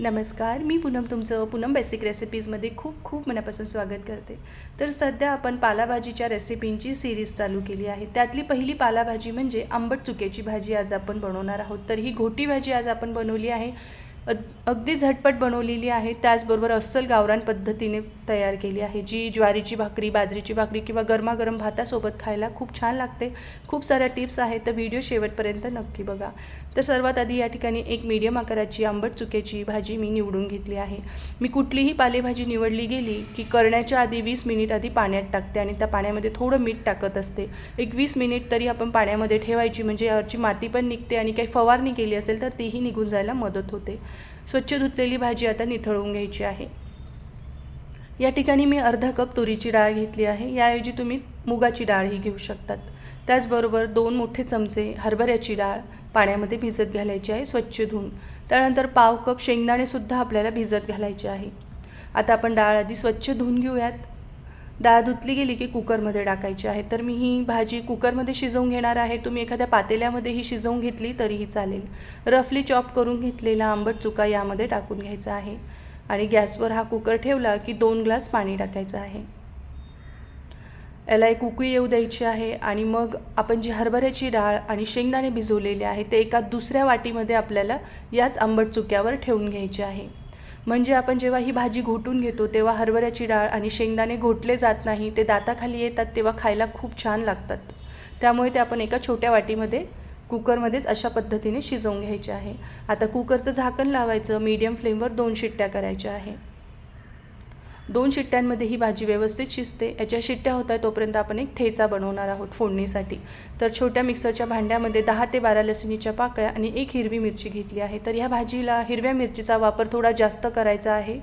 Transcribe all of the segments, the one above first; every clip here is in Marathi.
नमस्कार मी पूनम तुमचं पूनम बेसिक रेसिपीजमध्ये खूप खूप मनापासून स्वागत करते. तर सध्या आपण पालाभाजीच्या रेसिपींची सिरीज चालू केली आहे. त्यातली पहिली पालाभाजी म्हणजे आंबट चुक्याची भाजी आज आपण बनवणार आहोत. तर ही घोटी भाजी आज आपण बनवली आहे. अगदी झटपट बनवलेली आहे. त्याचबरोबर अस्सल गावरान पद्धतीने तयार केली आहे. जी ज्वारीची भाकरी बाजरीची भाकरी किंवा गरमागरम भातासोबत खायला खूप छान लागते. खूप साऱ्या टिप्स आहेत. तर व्हिडिओ शेवटपर्यंत नक्की बघा. तर सर्वात आधी या ठिकाणी एक मीडियम आकाराची आंबट चुक्याची भाजी मी निवडून घेतली आहे. मी कुठलीही पालेभाजी निवडली गेली की करण्याच्या आधी वीस मिनिट आधी पाण्यात टाकते आणि त्या पाण्यामध्ये थोडं मीठ टाकत असते. एक वीस मिनिट तरी आपण पाण्यामध्ये ठेवायची म्हणजे यावरची माती पण निघते आणि काही फवारणी केली असेल तर तीही निघून जायला मदत होते. स्वच्छ धुतलेली भाजी आता निथळून घ्यायची आहे. या ठिकाणी मी अर्धा कप तुरीची डाळ घेतली आहे. याऐवजी तुम्ही मुगाची डाळही घेऊ शकतात. त्याचबरोबर दोन मोठे चमचे हरभऱ्याची डाळ पाण्यामध्ये भिजत घालायची आहे स्वच्छ धुवून. त्यानंतर पाव कप शेंगदाणेसुद्धा आपल्याला भिजत घालायचे आहे. आता आपण डाळ आधी स्वच्छ धुवून घेऊयात. डाळ धुतली गेली की कुकरमध्ये टाकायची आहे. तर मी ही भाजी कुकरमध्ये शिजवून घेणार आहे. तुम्ही एखाद्या पातेल्यामध्येही शिजवून घेतली तरीही चालेल. रफली चॉप करून घेतलेला आंबट चुका यामध्ये टाकून घ्यायचा आहे. आणि गॅसवर हा कुकर ठेवला की दोन ग्लास पाणी टाकायचं आहे. याला एक उकळी येऊ द्यायची आहे आणि मग आपण जी हरभऱ्याची डाळ आणि शेंगदाणे भिजवलेले आहे ते एका दुसऱ्या वाटीमध्ये आपल्याला याच आंबट चुक्यावर ठेवून घ्यायचे आहे. म्हणजे आपण जेव्हा ही भाजी घोटून घेतो तेव्हा हरभऱ्याची डाळ आणि शेंगदाणे घोटले जात नाही ते दाताखाली येतात तेव्हा खायला खूप छान लागतात. त्यामुळे ते आपण एका छोट्या वाटीमध्ये कुकरमध्येच अशा पद्धतीने शिजवून घ्यायचे आहे. आता कुकरचं झाकण लावायचं मीडियम फ्लेमवर दोन शिट्ट्या करायच्या आहे. दोन शिट्ट्यांमध्ये ही भाजी व्यवस्थित शिजते. याच्या शिट्ट्या होत तोपर्यंत आपण एक ठेचा बनवणार आहोत फोडणीसाठी. तर छोट्या मिक्सरच्या भांड्यामध्ये दहा ते बारा लसणीच्या पाकळ्या आणि एक हिरवी मिरची घेतली आहे. तर ह्या भाजीला हिरव्या मिरचीचा वापर थोडा जास्त करायचा आहे.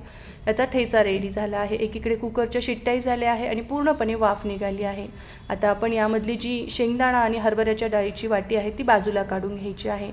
याचा ठेचा रेडी झाला आहे. एकीकडे कुकरच्या शिट्ट्याही झाल्या आहे आणि पूर्णपणे वाफ निघाली आहे. आता आपण यामधली जी शेंगदाणा आणि हरभऱ्याच्या डाळीची वाटी आहे ती बाजूला काढून घ्यायची आहे.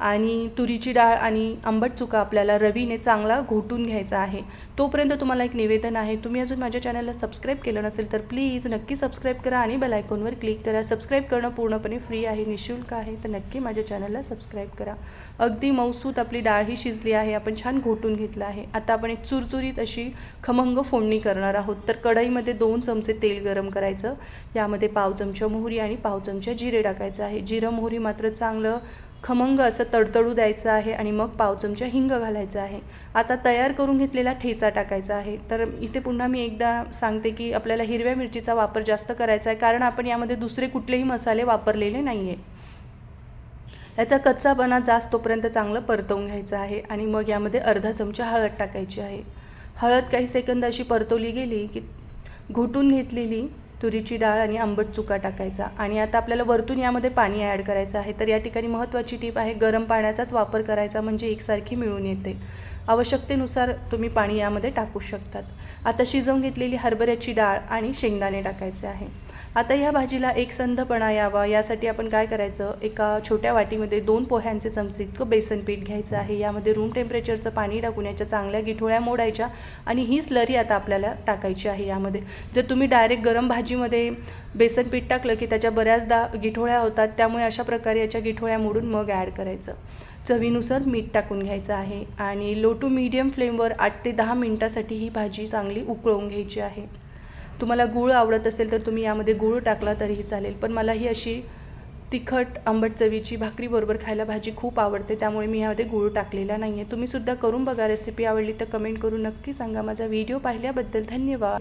आणि तुरीची डाळ आणि आंबट चुका आपल्याला रवीने चांगला घोटून घ्यायचा आहे. तोपर्यंत तुम्हाला एक निवेदन आहे. तुम्ही अजून माझ्या चॅनलला सबस्क्राईब केलं नसेल तर प्लीज नक्की सबस्क्राईब करा आणि बेल आयकॉनवर क्लिक करा. सबस्क्राईब करणं पूर्णपणे फ्री आहे निशुल्क आहे. तर नक्की माझ्या चॅनलला सबस्क्राईब करा. अगदी मौसूत आपली डाळ ही शिजली आहे. आपण छान घोटून घेतलं आहे. आता आपण एक चुरचुरीत अशी खमंग फोडणी करणार आहोत. तर कढईमध्ये दोन चमचे तेल गरम करायचं. यामध्ये पाव चमचा मोहरी आणि पाव चमचा जिरे टाकायचं आहे. जिरं मोहरी मात्र चांगलं खमंग असं तडतडू द्यायचं आहे आणि मग पाव चमचा हिंग घालायचा आहे. आता तयार करून घेतलेला ठेचा टाकायचा आहे. तर इथे पुन्हा मी एकदा सांगते की आपल्याला हिरव्या मिरचीचा वापर जास्त करायचा आहे. कारण आपण यामध्ये दुसरे कुठलेही मसाले वापरलेले नाही आहे याचा कच्चापणा जास्त तोपर्यंत चांगलं परतवून घ्यायचं आहे आणि मग यामध्ये अर्धा चमचा हळद टाकायची आहे. हळद काही सेकंद अशी परतवली गेली की घोटून घेतलेली तुरीची डाळ आणि आंबट चुका टाकायचा. आणि आता आपल्याला वरतून यामध्ये पाणी ॲड करायचं आहे. तर या ठिकाणी महत्त्वाची टीप आहे गरम पाण्याचाच वापर करायचा म्हणजे एकसारखी मिळून येते. आवश्यकतेनुसार तुम्ही पाणी यामध्ये टाकू शकतात. आता शिजवून घेतलेली हरभऱ्याची डाळ आणि शेंगदाणे टाकायचे आहे. आता या भाजीला एक संधपणा यावा यासाठी आपण काय करायचं? एका छोट्या वाटीमध्ये दोन पोह्यांचे चमचे इतकं बेसन पीठ घ्यायचं आहे. यामध्ये रूम टेम्परेचरचं पाणी टाकून याच्या चांगल्या गिठोळ्या मोडायच्या आणि ही स्लरी आता आपल्याला टाकायची आहे यामध्ये. जर तुम्ही डायरेक्ट गरम भाजीमध्ये बेसन पीठ टाकलं की त्याच्या बऱ्याचदा गिठोळ्या होतात त्यामुळे अशा प्रकारे याच्या गिठोळ्या मोडून मग ॲड करायचं. चवीनुसार मीठ टाकून घ्यायचं आहे आणि लो टू मीडियम फ्लेमवर आठ ते दहा मिनटासाठी ही भाजी चांगली उकळवून घ्यायची आहे. तुम्हाला गूळ आवडत असेल तर तुम्ही यामध्ये गूळ टाकला तरीही चालेल पण मला ही अशी तिखट आंबट चवीची भाकरीबरोबर खायला भाजी खूप आवडते त्यामुळे मी यामध्ये गूळ टाकलेला नाही आहे तुम्हीसुद्धा करून बघा रेसिपी आवडली तर कमेंट करून नक्की सांगा. माझा व्हिडिओ पाहिल्याबद्दल धन्यवाद.